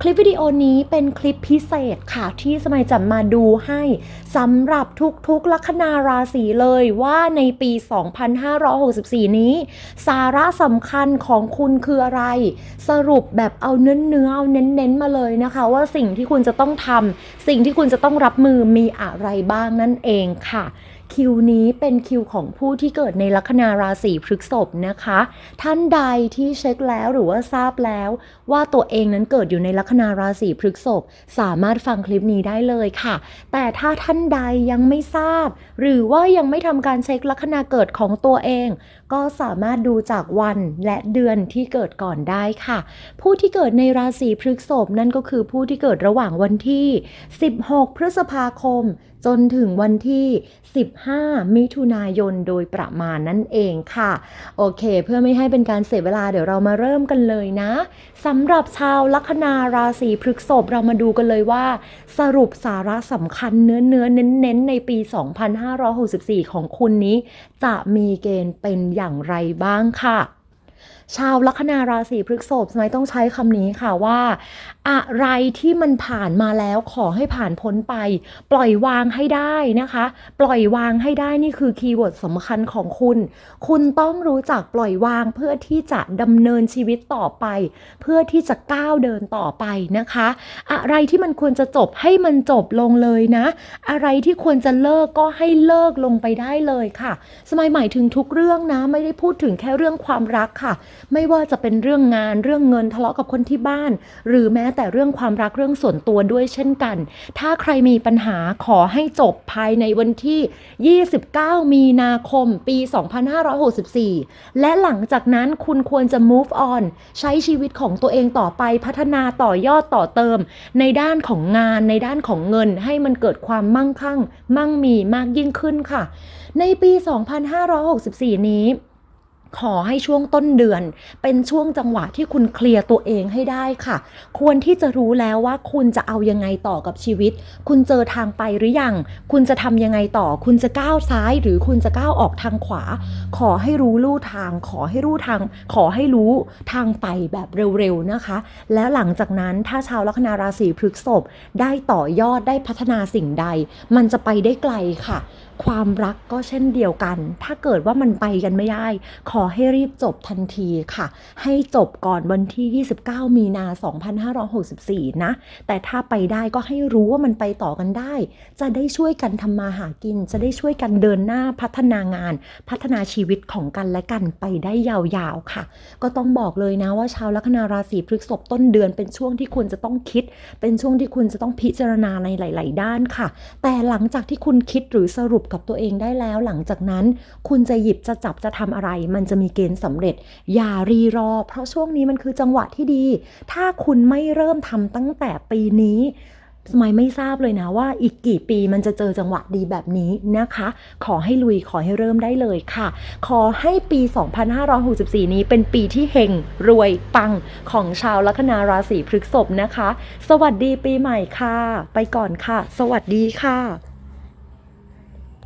คลิปวิดีโอนี้เป็นคลิปพิเศษค่ะที่สมัยจะมาดูให้สำหรับทุกๆลัคนาราศีเลยว่าในปี 2564 นี้ สาระสำคัญของคุณคืออะไร สรุปแบบเอาเนื้อเนื้อๆเอาเน้นๆมาเลยนะคะ ว่าสิ่งที่คุณจะต้องทำสิ่งที่คุณจะต้องรับมือมีอะไรบ้างนั่นเองค่ะคิวนี้เป็นคิวของผู้ที่เกิดในลัคนาราศีพฤกษภนะคะ ท่านใดที่เช็คแล้วหรือว่าทราบแล้วว่าตัวเองนั้นเกิดอยู่ในลัคนาราศีพฤกษภสามารถฟังคลิปนี้ได้เลยค่ะ แต่ถ้าท่านใดยังไม่ทราบ หรือว่ายังไม่ทำการเช็คลัคนาเกิดของตัวเอง ก็สามารถดูจากวันและเดือนที่เกิดก่อนได้ค่ะ ผู้ที่เกิดในราศีพฤกษภนั่นก็คือผู้ที่เกิดระหว่างวันที่ 16 พฤษภาคม จนถึงวันที่ 10 15 มิถุนายนโดยประมาณนั่นเองค่ะ โอเค เพื่อไม่ให้เป็นการเสียเวลาเดี๋ยวเรามาเริ่มกันเลยนะสำหรับชาวลัคนาราศีพฤกษภเรามาดูกันเลยว่า สรุปสาระสำคัญเนื้อเนื้อเน้นเน้นๆในปี 2564 ของคุณนี้ จะมีเกณฑ์เป็นอย่างไรบ้างค่ะชาวลัคนาราศีพฤษภสมัยต้องใช้คำนี้ค่ะว่า อะไรที่มันผ่านมาแล้วขอให้ผ่านพ้นไป ปล่อยวางให้ได้นะคะ ปล่อยวางให้ได้นี่คือคีย์เวิร์ดสำคัญของคุณ คุณต้องรู้จักปล่อยวางเพื่อที่จะดำเนินชีวิตต่อไป เพื่อที่จะก้าวเดินต่อไปนะคะ อะไรที่มันควรจะจบให้มันจบลงเลยนะ อะไรที่ควรจะเลิกก็ให้เลิกลงไปได้เลยค่ะ สมัยหมายถึงทุกเรื่องนะไม่ได้พูดถึงแค่เรื่องความรักค่ะไม่ว่าจะเป็นเรื่องงานเรื่องเงินทะเลาะกับคนที่บ้าน หรือแม้แต่เรื่องความรักเรื่องส่วนตัวด้วยเช่นกัน ถ้าใครมีปัญหาขอให้จบภายในวันที่ 29 มีนาคม ปี 2564 และหลังจากนั้นคุณควรจะ move on ใช้ชีวิตของตัวเองต่อไปพัฒนาต่อยอดต่อเติม ในด้านของงานในด้านของเงินให้มันเกิดความมั่งคั่ง มั่งมีมากยิ่งขึ้นค่ะ ในปี 2564 นี้ ขอให้ช่วงต้นเดือน เป็นช่วงจังหวะที่คุณเคลียร์ตัวเองให้ได้ค่ะ ควรที่จะรู้แล้วว่าคุณจะเอายังไงต่อกับชีวิต คุณเจอทางไปหรือยัง คุณจะทำยังไงต่อ คุณจะก้าวซ้าย หรือคุณจะก้าวออกทางขวา ขอให้รู้ลู่ทาง ขอให้รู้ทาง ขอให้รู้ทางไปแบบเร็วๆนะคะ แล้วหลังจากนั้นถ้าชาวลัคนาราศีพฤกษภได้ต่อยอดได้พัฒนาสิ่งใด มันจะไปได้ไกลค่ะความรักก็เช่นเดียวกัน ถ้าเกิดว่ามันไปกันไม่ได้ ขอให้รีบจบทันทีค่ะ ให้จบก่อนวันที่ 29 มีนา 2564 นะ แต่ถ้าไปได้ก็ให้รู้ว่ามันไปต่อกันได้ จะได้ช่วยกันทำมาหากิน จะได้ช่วยกันเดินหน้าพัฒนางาน พัฒนาชีวิตของกันและกันไปได้ยาวๆค่ะ ก็ต้องบอกเลยนะว่าชาวลัคนาราศีพฤษภต้นเดือนเป็นช่วงที่คุณจะต้องคิด เป็นช่วงที่คุณจะต้องพิจารณาในหลาย ๆ ด้านค่ะ แต่หลังจากที่คุณคิดหรือสรุปปกับตัวเองได้แล้วหลังจากนั้นคุณจะหยิบจะจับจะทำอะไร มันจะมีเกณฑ์สำเร็จ อย่ารีรอ เพราะช่วงนี้มันคือจังหวะที่ดี ถ้าคุณไม่เริ่มทำตั้งแต่ปีนี้สมัยไม่ทราบเลยนะว่าอีกกี่ปีมันจะเจอจังหวะดีแบบนี้นะคะ ขอให้ลุยขอให้เริ่มได้เลยค่ะ ขอให้ปี 2564 นี้เป็นปีที่เฮงรวยปังของชาวลัคนาราศีพฤษภนะคะ สวัสดีปีใหม่ค่ะ ไปก่อนค่ะ สวัสดีค่ะ